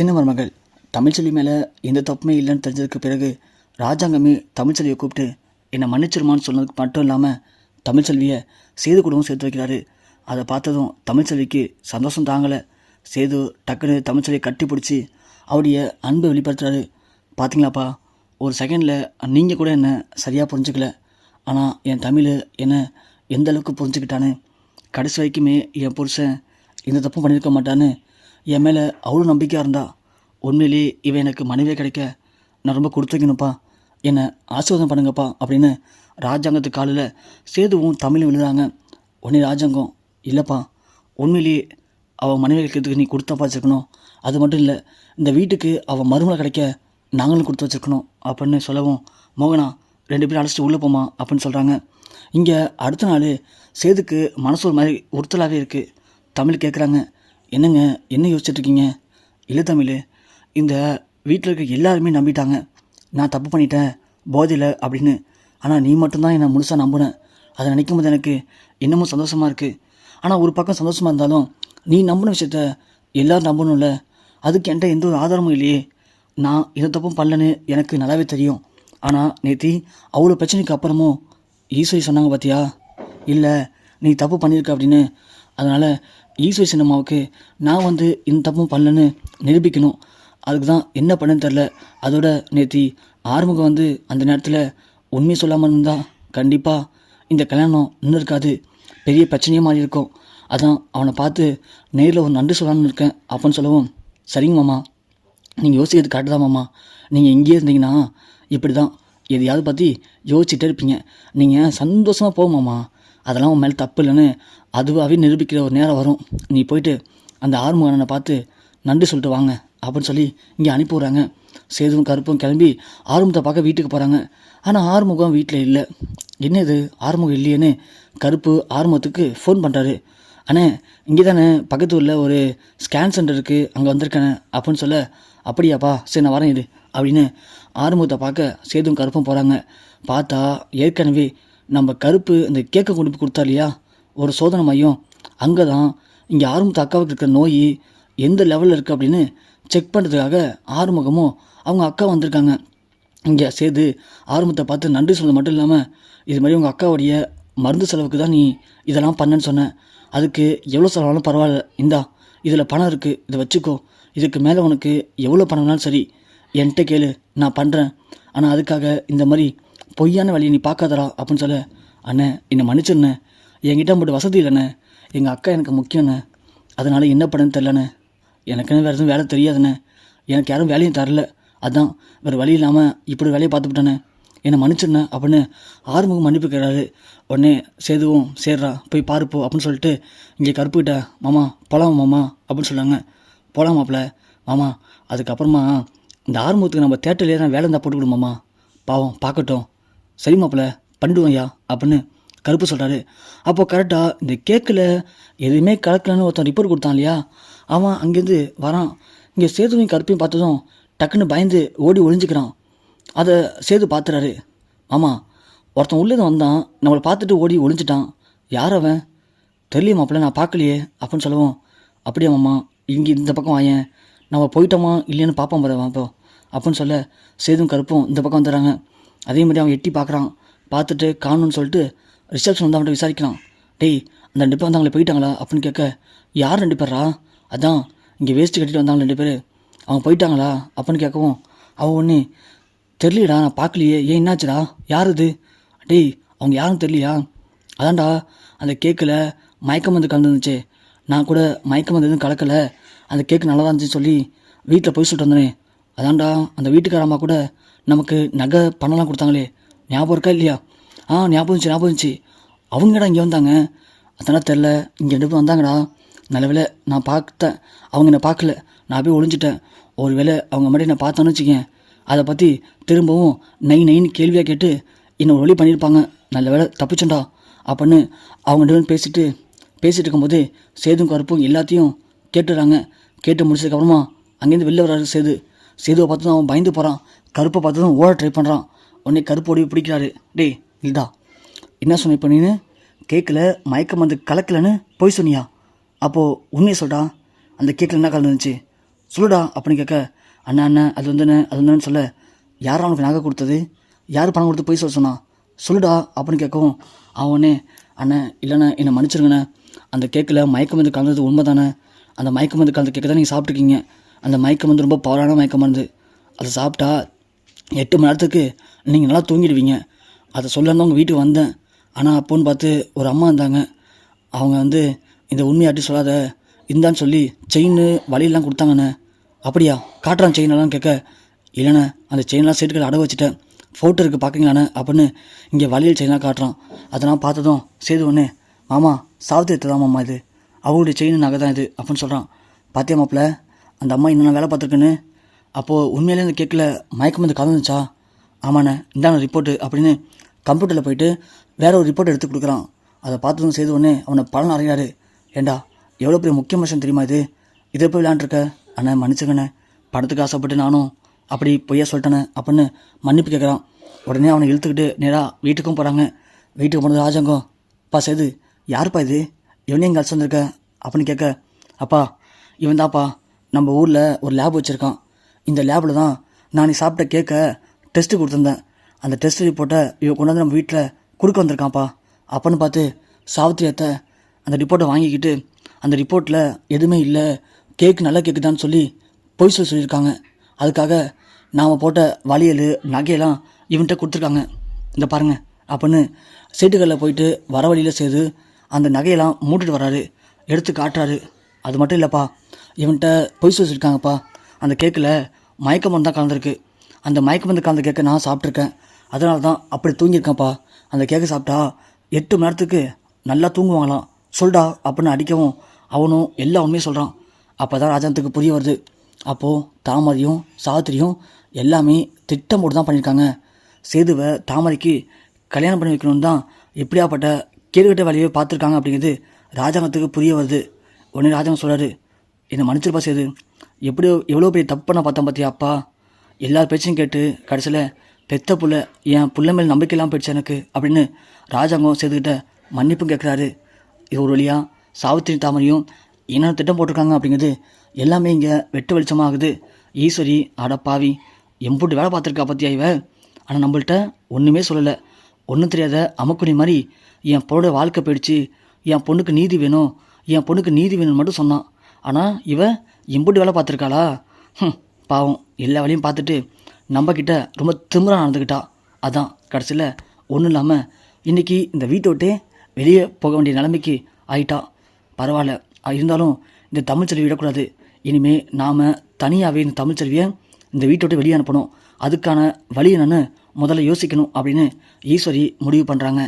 சின்ன மருமகள் தமிழ்ச்செல்வி மேலே எந்த தப்புமே இல்லைன்னு தெரிஞ்சதுக்கு பிறகு ராஜாங்கமே தமிழ்ச்செல்வியை கூப்பிட்டு என்னை மன்னிச்சிருமான்னு சொன்னதுக்கு மட்டும் இல்லாமல் தமிழ்ச்செல்வியை சேது கூடவும் சேர்த்து வைக்கிறாரு. அதை பார்த்ததும் தமிழ்ச்செல்விக்கு சந்தோஷம் தாங்கலை. சேது டக்குன்னு தமிழ்ச்செல்வியை கட்டி பிடிச்சி அவருடைய அன்பை வெளிப்படுத்துறாரு. பார்த்தீங்களாப்பா ஒரு செகண்டில் நீங்கள் கூட என்னை சரியாக புரிஞ்சுக்கல. ஆனால் என் தமிழ் என்னை எந்த அளவுக்கு புரிஞ்சுக்கிட்டான்னு கடைசி வரைக்குமே என் புருஷன் எந்த தப்பும் பண்ணியிருக்க மாட்டான்னு என் மேலே அவ்வளோ நம்பிக்கையாக இருந்தா உண்மையிலேயே இவன் எனக்கு மனைவியே கிடைக்க நான் ரொம்ப கொடுத்துக்கணுப்பா என்னை ஆசீர்வாதம் பண்ணுங்கப்பா அப்படின்னு ராஜாங்கத்து காலில் சேதுவும் தமிழும் எழுதுறாங்க உடனே ராஜாங்கம் இல்லைப்பா. உண்மையிலேயே அவள் மனைவி கிடைக்கிறதுக்கு நீ கொடுத்தப்பா வச்சுருக்கணும். அது மட்டும் இல்லை இந்த வீட்டுக்கு அவள் மருமலை கிடைக்க நாங்களும் கொடுத்து வச்சுருக்கணும் அப்படின்னு சொல்லவும் மோகனா ரெண்டு பேரும் அழைச்சிட்டு உள்ளே போமா அப்படின்னு சொல்கிறாங்க இங்கே அடுத்த நாள் சேதுக்கு மனசு ஒரு மாதிரி உறுத்தலாகவே இருக்குது தமிழ் கேட்குறாங்க என்னங்க என்ன யோசிச்சுட்டு இருக்கீங்க இல்லை தமிழ் இந்த வீட்டில் இருக்க எல்லாருமே நம்பிட்டாங்க. நான் தப்பு பண்ணிட்டேன் போதையில் அப்படின்னு. ஆனால் நீ மட்டும்தான் என்னை முழுசாக நம்புனேன் அதை நினைக்கும் போது எனக்கு இன்னமும் சந்தோஷமாக இருக்குது ஆனால் ஒரு பக்கம் சந்தோஷமாக இருந்தாலும் நீ நம்பின விஷயத்த எல்லோரும் நம்பணும்ல. அதுக்கு என்கிட்ட எந்த ஒரு ஆதாரமும் இல்லையே. நான் எந்த தப்பும் பண்ணலன்னு எனக்கு நல்லாவே தெரியும். ஆனால் நேத்தி அவ்வளோ பிரச்சனைக்கு அப்புறமும் ஈஸ்வரி சொன்னாங்க பார்த்தியா இல்லை நீ தப்பு பண்ணியிருக்க அப்படின்னு. அதனால் ஈஸ்வரி சினிமாவுக்கு நான் வந்து இந்த தப்பும் பண்ணலன்னு நிரூபிக்கணும். அதுக்கு தான் என்ன பண்ணேன்னு தெரில அதோட நேத்தி ஆறுமுகம் வந்து அந்த நேரத்தில் உண்மையை சொல்லாமல் இருந்தால் கண்டிப்பாக இந்த கல்யாணம் இன்னும் இருக்காது. பெரிய பிரச்சனையாக மாறி இருக்கும். அதான் அவனை பார்த்து நேரில் ஒரு நன்றி சொல்லலாம்னு இருக்கேன் அப்படின்னு சொல்லவும் சரிங்க மாமா. நீங்கள் யோசிக்கிறது கரெக்டு தான் மாமா. நீங்கள் இங்கேயே இருந்தீங்கன்னா இப்படி தான் எதையாவது பற்றி யோசிச்சுட்டே இருப்பீங்க. நீங்கள் சந்தோஷமாக போமாம்மா அதெல்லாம் உன் மேலே தப்பு இல்லைன்னு அதுவாகவே நிரூபிக்கிற ஒரு நேரம் வரும். நீ போயிட்டு அந்த ஆறுமுகனை பார்த்து நன்றி சொல்லிட்டு வாங்க அப்படின்னு சொல்லி இங்கே அனுப்பி விட்றாங்க. சேதுவும் கருப்பும் கிளம்பி ஆறுமுகத்தை பார்க்க வீட்டுக்கு போகிறாங்க ஆனால் ஆறுமுகம் வீட்டில் இல்லை. என்ன இது ஆறுமுகம் இல்லையேன்னு கருப்பு ஆறுமுகத்துக்கு ஃபோன் பண்ணுறாரு அண்ணே இங்கே தானே பக்கத்து ஊரில் ஒரு ஸ்கேன் சென்டர் இருக்குது அங்கே வந்திருக்கேனே அப்படின்னு சொல்ல அப்படியாப்பா சரி நான் வரேன் இது அப்படின்னு ஆறுமுகத்தை பார்க்க சேதும் கருப்பும் போகிறாங்க பார்த்தா ஏற்கனவே நம்ம கருப்பு இந்த கேக்கை கொண்டு போய் கொடுத்தா இல்லையா? ஒரு சோதனை மையம். அங்கே தான் இங்கே ஆறுமுகத்து அக்காவுக்கு இருக்கிற நோய் எந்த லெவலில் இருக்குது அப்படின்னு செக் பண்ணுறதுக்காக ஆறுமுகமும் அவங்க அக்கா வந்திருக்காங்க. இங்கே சேர்த்து ஆரம்பத்தை பார்த்து நன்றி சொல்ல மட்டும் இல்லாமல் இது மாதிரி உங்கள் அக்காவுடைய மருந்து செலவுக்கு தான் நீ இதெல்லாம் பண்ணேன்னு சொன்னேன் அதுக்கு எவ்வளோ செலவாலும் பரவாயில்ல. இந்தா இதில் பணம் இருக்குது இதை வச்சுக்கோ. இதுக்கு மேலே உனக்கு எவ்வளோ பணம் வேணாலும் சரி. என்கிட்ட கேளு. நான் பண்ணுறேன் ஆனால் அதுக்காக இந்த மாதிரி பொய்யான வழியை நீ பார்க்காதடா அப்படின்னு சொல்ல. அண்ணே என்னை மன்னிச்சிருண்ணே. என்கிட்ட மட்டும் வசதி இல்லைண்ணே. எங்கள் அக்கா எனக்கு முக்கியண்ணே அதனால் என்ன பண்ணுன்னு தெரிலண்ணே எனக்குன்னு வேறு எதுவும் வேலை தெரியாதுண்ணே. எனக்கு யாரும் வேலையும் தரல. அதான் வேறு வழி இல்லாமல் இப்படி வேலையை பார்த்துக்கிட்டேனே என்னை மன்னிச்சிருண்ணே அப்படின்னு ஆறுமுகம் மன்னிப்பு கேட்குறாரு உடனே சேதுவும் சேர்றா போய் பாருப்போ அப்படின்னு சொல்லிட்டு இங்கே கருப்புக்கிட்ட மாமா போலாம் மாமா? அப்படின்னு சொன்னாங்க. போலாம் மாப்பிள்ள. மாமா அதுக்கப்புறமா இந்த ஆறுமுகத்துக்கு நம்ம தேட்டர்லேயே தான் வேலை இருந்தால் போட்டு பாவம் பார்க்கட்டும். சரி மாப்பிள்ள பண்ணிடுவோம்யா அப்படின்னு கருப்பு சொல்கிறாரு அப்போ கரெக்டாக இந்த கேக்கில் எதுவுமே கலக்கலன்னு ஒருத்தன் ரிப்போர்ட் கொடுத்தான் இல்லையா? அவன் அங்கேருந்து வரான். இங்கே சேதுவையும் கருப்பையும் பார்த்ததும் டக்குன்னு பயந்து ஓடி ஒழிஞ்சிக்கிறான் அதை சேது பார்த்துறாரு. ஆமாம் ஒருத்தன் உள்ளே வந்தான். நம்மளை பார்த்துட்டு ஓடி ஒழிஞ்சிட்டான் யார் அவன்? தெரியல மாப்பிள்ள நான் பார்க்கலையே அப்படின்னு சொல்லுவோம். அப்படியே மாமா இங்கே இந்த பக்கம் வாயேன். நம்ம போயிட்டோமா இல்லையான்னு பார்ப்போம் பாரு அப்போ அப்படின்னு சொல்ல சேதும் கருப்பும் இந்த பக்கம் வந்துடுறாங்க. அதே மாதிரி அவன் எட்டி பார்க்குறான். பார்த்துட்டு காணும்னு சொல்லிட்டு ரிசப்ஷன் வந்து அவன்கிட்ட விசாரிக்கிறான். டேய் அந்த ரெண்டு பேர் வந்தாங்களே போயிட்டாங்களா? அப்படின்னு கேட்க யார் ரெண்டு பேரா அதான் இங்கே வேஸ்ட்டு கட்டிட்டு வந்தாங்க ரெண்டு பேர். அவங்க போயிட்டாங்களா? அப்படின்னு கேட்கவும் அவன் ஒன்று தெரியலடா நான் பார்க்கலையே. ஏன் என்னாச்சுடா? யார் இது? டேய் அவங்க யாரும் தெரியலையா? அதான்டா அந்த கேக்கில் மயக்கம் வந்து கலந்துருந்துச்சு. நான் கூட மயக்கம் வந்து எதுவும் கலக்கலை. அந்த கேக்கு நல்லா தான் இருந்துச்சு சொல்லி வீட்டில் போய் சொல்லிட்டு வந்தேனே. அதான்டா அந்த வீட்டுக்கார அம்மா கூட நமக்கு நகை பணம்லாம் கொடுத்தாங்களே. ஞாபகம் இருக்கா இல்லையா? ஆ ஞாபகம் இருந்துச்சு ஞாபகம் இருந்துச்சு. அவங்கடா இங்கே வந்தாங்க. அதெல்லாம் தெரில இங்கே ரெண்டு பேர் வந்தாங்கடா. நல்ல நான் பார்த்தேன் அவங்க என்னை பார்க்கல. நான் போய் ஒளிஞ்சிட்டேன். ஒரு வேளை அவங்க மட்டும் நான் பார்த்தோன்னு வச்சுக்கேன் அதை பற்றி திரும்பவும் நை நைன்னு கேள்வியாக கேட்டு என்னை ஒரு வழி பண்ணியிருப்பாங்க. நல்ல வேளை தப்பிச்சோண்டா அப்படின்னு அவங்க ரெண்டு பேரும் பேசிட்டு பேசிட்டு இருக்கும்போது சேதும் கருப்பும் எல்லாத்தையும் கேட்டுடுறாங்க. கேட்டு முடிச்சதுக்கப்புறமா அங்கேருந்து வெளில வராரு சேது. சேதுவை பார்த்து அவன் பயந்து போகிறான் கருப்பை பார்த்ததும் ஓட ட்ரை பண்ணுறான் உடனே கருப்பு ஓடி பிடிக்கிறாரு. டேய் இல்லடா என்ன சொன்ன இப்போ நீனு? கேக்கில் மயக்கம் வந்து கலக்கலன்னு போய் சொன்னியா? அப்போது உண்மையை சொல்டா. அந்த கேக்கில் என்ன கலந்துருந்துச்சு சொல்லுடா அப்படின்னு கேட்க அண்ணா அண்ணன் அது வந்துண்ணே அது வந்துன்னு சொல்ல யார் அவனுக்கு நகை கொடுத்தது? யார் பணம் கொடுத்து போய் சொல்ல சொன்னா? சொல்லுடா அப்படின்னு கேட்கவும் அவனே அண்ணன் இல்லைண்ணே என்னை மன்னிச்சிருங்கண்ணே. அந்த கேக்கில் மயக்கம் வந்து கலந்தது உண்மை தானே அந்த மயக்கம் வந்து கலந்து கேட்க தான் நீங்கள் சாப்பிட்ருக்கீங்க அந்த மயக்கம் வந்து ரொம்ப பவரான மயக்க மருந்து அதை சாப்பிட்டா எட்டு மணி நேரத்துக்கு நீங்கள் நல்லா தூங்கிடுவீங்க. அதை சொல்லணும் உங்கள் வீட்டுக்கு வந்தேன். ஆனால் அப்போன்னு பார்த்து ஒரு அம்மா இருந்தாங்க. அவங்க வந்து இந்த உண்மையாட்டி சொல்லாத. இந்தான்னு சொல்லி செயின் வழியெல்லாம் கொடுத்தாங்கண்ணே. அப்படியா? காட்டுறான் செயினெல்லாம் கேட்க. இல்லைண்ணே அந்த செயின்லாம் சீட்டுகள் அடகு வச்சுட்டேன். ஃபோட்டோ இருக்குது பார்க்குங்களாண்ணே அப்படின்னு இங்கே வழியில் செயின்லாம் காட்டுறான். அதெல்லாம் பார்த்ததும் சேது ஒன்று மாமா சாவுத்து எடுத்ததான் மாமா இது. அவங்களுடைய செயின் நகை தான் இது அப்படின்னு சொல்கிறான் பாத்தியா மாப்பிள்ள? அந்த அம்மா இன்னும் வேலை பார்த்துருக்குன்னு. அப்போது உண்மையிலே இந்த கேக்கில் மயக்கம் வந்து கலந்துச்சா ஆமாண்ணே இந்தான ரிப்போர்ட்டு அப்படின்னு கம்ப்யூட்டரில் போயிட்டு வேற ஒரு ரிப்போர்ட் எடுத்து கொடுக்குறான். அதை பார்த்ததும் செய்த உடனே அவனை பலன் அறையாரு ஏண்டா எவ்வளோ பெரிய முக்கிய மனுஷன் தெரியுமா இது? இதை போய் விளையாண்டுருக்க? அண்ணே மன்னிச்சுக்கண்ணே படத்துக்கு ஆசைப்பட்டு நானும் அப்படி பொய்யா சொல்லிட்டேனே அப்படின்னு மன்னிப்பு கேட்குறான் உடனே அவனை இழுத்துக்கிட்டு நேராக வீட்டுக்கும் போகிறாங்க வீட்டுக்கு போனது ராஜங்கம். அப்பா சேது யாருப்பா இது? இவனே கழிச்சு வந்திருக்க? அப்படின்னு கேட்க அப்பா இவன் தான்ப்பா நம்ம ஊரில் ஒரு லேப் வச்சுருக்கான். இந்த லேபில் தான் நான் நீ சாப்பிட்ட கேக்க டெஸ்ட்டு கொடுத்துருந்தேன். அந்த டெஸ்ட் ரிப்போர்ட்டை இவன் கொண்டாந்து நம்ம வீட்டில் கொடுக்க வந்திருக்கான்ப்பா. அப்பன்னு பார்த்து சாவித்திரியத்தை அந்த ரிப்போர்ட்டை வாங்கிக்கிட்டு அந்த ரிப்போர்ட்டில் எதுவுமே இல்லை கேக் நல்ல கேக்கு தான் சொல்லி பொய் சொல்லி சொல்லியிருக்காங்க. அதுக்காக நாம் போட்ட வளையல் நகையெல்லாம் இவன்கிட்ட கொடுத்துருக்காங்க. இந்த பாருங்கள் அப்படின்னு சீட்டுகளில் போயிட்டு வர வழியில் செய்து அந்த நகையெல்லாம் மூட்டுட்டு வராரு. எடுத்து காட்டுறாரு. அது மட்டும் இல்லைப்பா இவன்கிட்ட பொய் சொல்லி சொல்லியிருக்காங்கப்பா அந்த கேக்கில் மயக்க மருந்து தான் கலந்துருக்கு. அந்த மயக்க மருந்து கலந்த கேக்கை நான் சாப்பிட்ருக்கேன் அதனால தான் அப்படி தூங்கியிருக்கேன்ப்பா. அந்த கேக்கை சாப்பிட்டா எட்டு மணி நேரத்துக்கு நல்லா தூங்குவாங்களாம். சொல்டா அப்படின்னு அடிக்கவும் அவனும் எல்லா உண்மையும் சொல்கிறான் அப்போ தான் ராஜாந்தத்துக்கு புரிய வருது. அப்போது தாமரையும் சாத்திரியும் எல்லாமே திட்டம் போட்டு தான் பண்ணியிருக்காங்க. சேதுவை தாமரைக்கு கல்யாணம் பண்ணி வைக்கணும்னு தான் எப்படியாப்பட்ட கேடுகட்ட வேலையை பார்த்துருக்காங்க அப்படிங்கிறது ராஜாங்கத்துக்கு புரிய வருது. உடனே ராஜாங்கம் சொல்கிறாரு என்னை மன்னிச்சிருப்பா சேது எப்படியோ எவ்வளோ பெரிய தப்பு பண்ண பார்த்தேன் பார்த்தியா அப்பா. எல்லார் பேச்சையும் கேட்டு கடைசியில் பெத்த புள்ள என் புள்ள மேல் நம்பிக்கை இல்லாமல் போயிடுச்சு எனக்கு அப்படின்னு ராஜாங்கம் சேதுக்கிட்ட மன்னிப்பும் கேட்குறாரு இது ஒரு வழியாக சாவித்திரி தாமரையும் என்னென்ன திட்டம் போட்டிருக்காங்க அப்படிங்கிறது எல்லாமே இங்கே வெட்டு வெளிச்சமாகுது ஈஸ்வரி அடப்பாவி எம்புட்டு வேலை பார்த்துருக்கா பற்றியா இவ? ஆனால் நம்மள்கிட்ட ஒன்றுமே சொல்லலை. ஒன்றும் தெரியாத அமக்குடி மாதிரி என் பொண்ணோட வாழ்க்கை போயிடுச்சு. என் பொண்ணுக்கு நீதி வேணும். என் பொண்ணுக்கு நீதி வேணும்னு மட்டும் சொன்னான். ஆனால் இவ எம்புட்டு வேலை பார்த்துருக்காளா? ஹம், பாவம். எல்லா வேலையும் பார்த்துட்டு நம்மக்கிட்ட ரொம்ப திமிரா நடந்துக்கிட்டா அதான் கடைசியில் ஒன்றும் இல்லாமல் இன்றைக்கி இந்த வீட்டை விட்டே வெளியே போக வேண்டிய நிலைமைக்கு ஆயிட்டா. பரவாயில்ல. இருந்தாலும் இந்த தமிழ்ச்செல்வி விடக்கூடாது. இனிமேல் நாம் தனியாகவே இந்த தமிழ்ச்செல்வியை இந்த வீட்டை விட்டு வெளியே அனுப்பணும். அதுக்கான வழி என்னன்னு முதல்ல யோசிக்கணும் அப்படின்னு ஈஸ்வரி முடிவு பண்ணுறாங்க